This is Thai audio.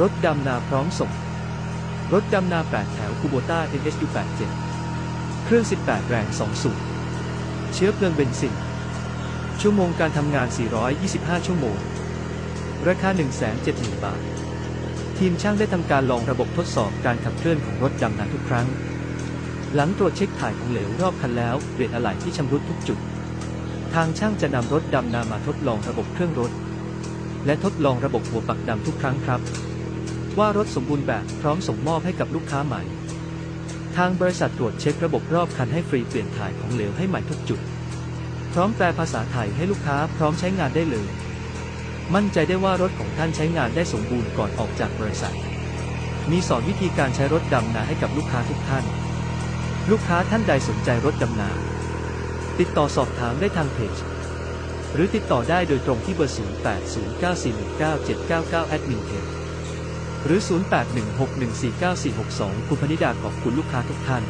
รถดำนาพร้อมส่ง รถดำนา 8 แถวคูโบต้า NSU 87 เครื่อง 18 แรง 2 สูบ เชื้อเพลิงเบนซิน ชั่วโมงการทำงาน 425 ชั่วโมง ราคา 170,000 บาท ทีมช่างได้ทำการลองระบบทดสอบการขับเคลื่อนของรถดำนาทุกครั้ง หลังตรวจเช็คถ่ายของเหลวรอบคันแล้วเปลี่ยนอะไหล่ที่ชำรุดทุกจุด ทางช่างจะนำรถดำนามาทดลองระบบเครื่องรถ และทดลองระบบหัวปักดำทุกครั้งครับ ว่ารถสมบูรณ์แบบพร้อมส่งมอบให้กับลูกค้าใหม่ ทางบริษัทตรวจเช็คระบบรอบคันให้ฟรีเปลี่ยนถ่ายของเหลวให้ใหม่ทุกจุด พร้อมแปลภาษาไทยให้ลูกค้าพร้อมใช้งานได้เลย มั่นใจได้ว่ารถของท่านใช้งานได้สมบูรณ์ก่อนออกจากบริษัท มีสอนวิธีการใช้รถดำนาให้กับลูกค้าทุกท่าน ลูกค้าท่านใดสนใจรถดำนา ติดต่อสอบถามได้ทางเพจหรือติดต่อได้โดยตรงที่เบอร์ 0809419799 แอดมินเพจ หรือ 0816149462 คุณพนิดาขอบคุณลูกค้าทุกท่าน